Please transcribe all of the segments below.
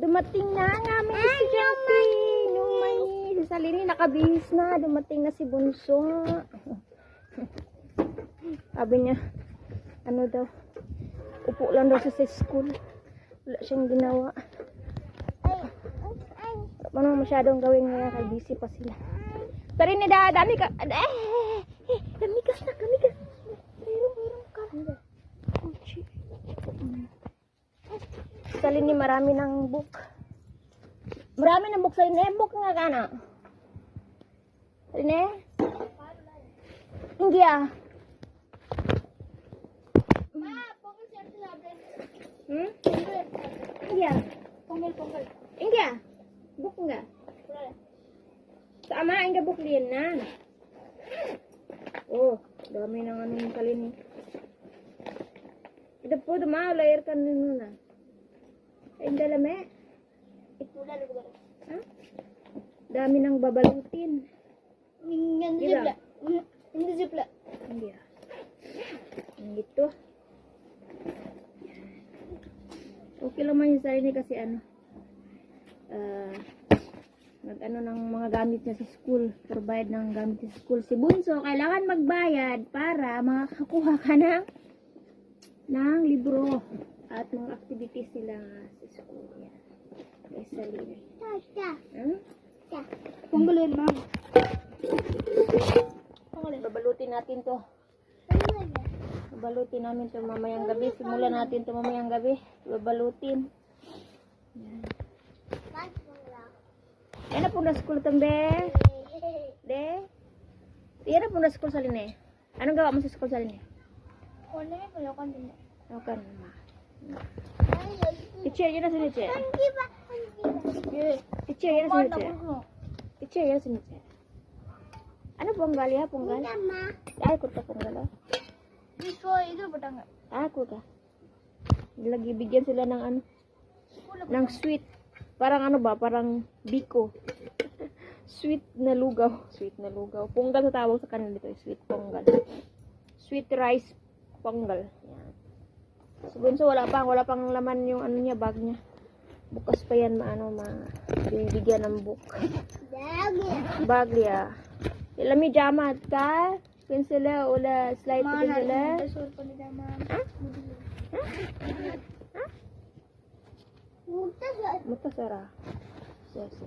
Dumating na nga may estudyante. Yung may si Salini nakabihis na. Dumating na si Bunso. Sabi niya, ano daw, upo lang daw siya sa school. Wala siyang ginawa. Wala naman masyadong gawin ngayon kay busy pa sila. Salini da, dami ka. Eh, eh, damigas na, damigas. Mayroon, Salini marami ng book. Marami ng book sa inyo. Book nga gana. Salini? Hindi ah. Hmm? Hindi ah. Pongal, pongal. Hindi ah. Book nga. Sa ama, ang book din na. Oh, dami ng ano yung salini. Ito po, dumalayer ka nyo na. Na ba? Ha? Dami ng babalutin. Hindi zipla. Hindi zipla. Hindi ah. Ito. Okay lang man yung sarili kasi ano. ah nag ano ng mga gamit niya sa school. Provide ng gamit sa school. Si Bunso, kailangan magbayad para makakakuha ka ng ng libro at mga activities nila sa school. Yan. Kay Salina. Tata. Hmm? Pongalin, ma'am. Pongalin. Babalutin natin to. Babalutin namin to mamayang gabi. Simulan natin to mamayang gabi. Babalutin. Yan. Yan na po na school tambe. De. Yan na po na school sa line. Anong gawa mo sa school sa line? Wala na pala ko din. Ano ka naman? Teacher, yan na. Hindi ba? Teacher, yan na si teacher. Teacher, yan na si teacher. Ano ponggal ya? Ponggal? Ay, kurta ponggal oh. Ito, ito ba tanga? Ako ka. Lagi bigyan sila ng ano, ng sweet. Parang ano ba, parang biko. sweet na lugaw. Sweet na lugaw. Ponggal sa tawag sa kanila dito, sweet ponggal. Sweet rice ponggal. Yan. So, wala pang, wala pang laman yung ano niya, bag niya. Bukas pa yan, maano, ma, bibigyan ng book. Bag niya. Ilam yung jamat ka? Pinsela, ula, slide Mana, pinsela. sur ko nila, ma'am. Mutasara. Sese.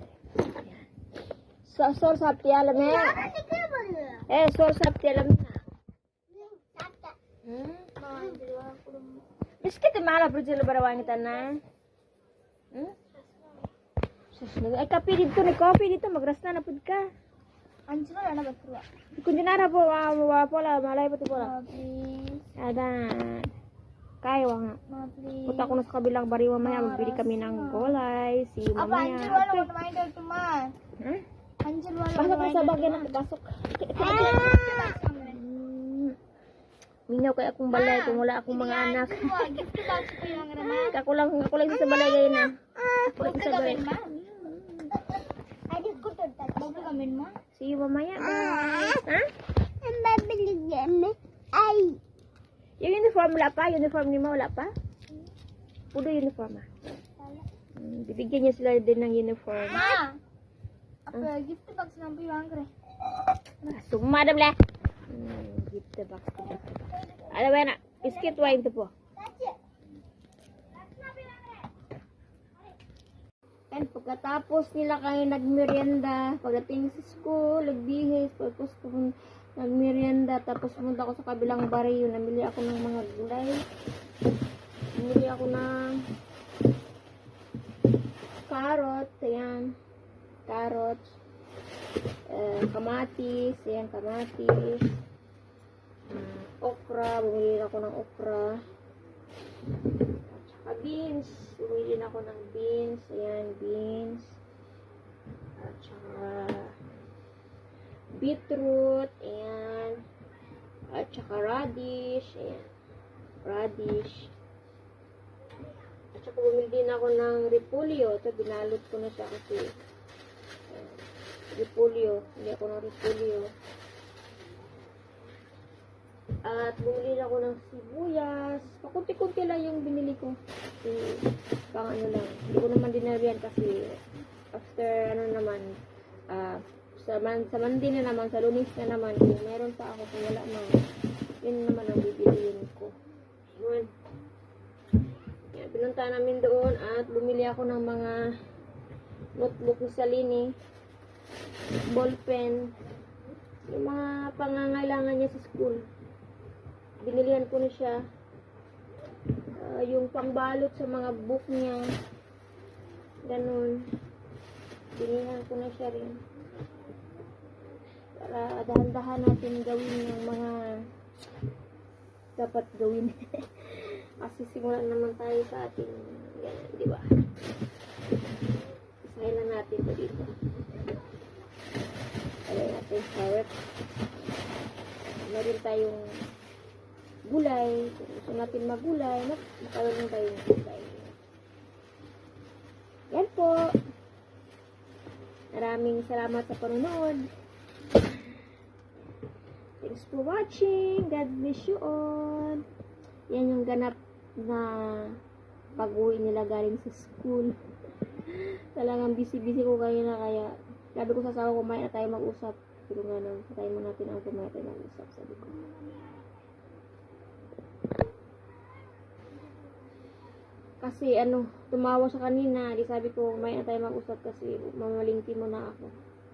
So, sor sapti alam eh. Eh, sor sapti alam na. Nag- ay kape dito ni coffee dito magras na napud ka. Anjir na ba tuwa? Kun dinara po wa wa pola malay pati pola. Please. Adan. Kaya wa nga. Ma, please. Punta ko na sa kabilang bari mamaya, magbili kami ng gulay, si Apa mamaya. anjir wala ko na main dito man. Huh? Anjir wala ko Pasok na na main sa dito. bagay na pasok. Minaw kay akong balay kung wala akong mga anak. Gift box naman. Ako lang, ako lang sa balay ngayon na. Ako lang sa balay. Ma. See you mamaya. Ha? Ang babili gamin. Ay. Yung uniform wala pa? Uniform ni mo wala pa? Pudo uniform ah. Hmm, bibigyan niya sila din ng uniform. Ma. Apa gift box nang piwang kre. Ah, Summa dam le. Hmm, gift box. Ano ba na? Biscuit wine to po. And pagkatapos nila kayo nagmerienda, pagdating sa school, nagbihis, pagkatapos ko nagmerienda, tapos pumunta ako sa kabilang barrio, namili ako ng mga gulay. Namili ako ng carrot, ayan, carrots, eh, kamatis, ayan, kamatis, okra, bumili ako ng okra, at saka beans, bumili ako ng beans, ayan, beans, at saka beetroot, ayan, at saka radish, ayan, radish, at saka bumili din ako ng repolyo, ito binalot ko na siya kasi, ayan, repolyo, hindi ako ng repolyo, At bumili ako ng sibuyas. Pakunti-kunti lang yung binili ko. Kasi, pang ano lang. Hindi ko naman dinariyan kasi after ano naman, ah, sa, man, sa Monday na naman, sa lunis na naman, kung meron pa ako, kung wala na, yun naman ang bibiliin ko. Yun. Yan, pinunta namin doon at bumili ako ng mga notebook ni Salini, ballpen, yung mga pangangailangan niya sa school. Binilihan ko na siya. Ah, yung pangbalot sa mga book niya. Ganun. Binilihan ko na siya rin. Para dahan-dahan natin gawin yung mga dapat gawin. Kasi simulan naman tayo sa ating ganyan, di ba? Isahin lang natin ito dito. Kaya natin sa rep. Meron tayong gulay. Kung gusto natin magulay, mak- makaroon tayong gulay. Yan po. Maraming salamat sa panonood. Thanks for watching. God bless you all. Yan yung ganap na pag-uwi nila galing sa school. Talagang busy-busy ko kayo na kaya sabi ko sa asawa ko, tayo mag-usap. Pero nga nang patay mo natin ang kumain tayo mag-usap, sabi ko. Kasi ano, tumawa siya kanina, di sabi ko, kumain na tayo mag-usap kasi mamalingki mo na ako.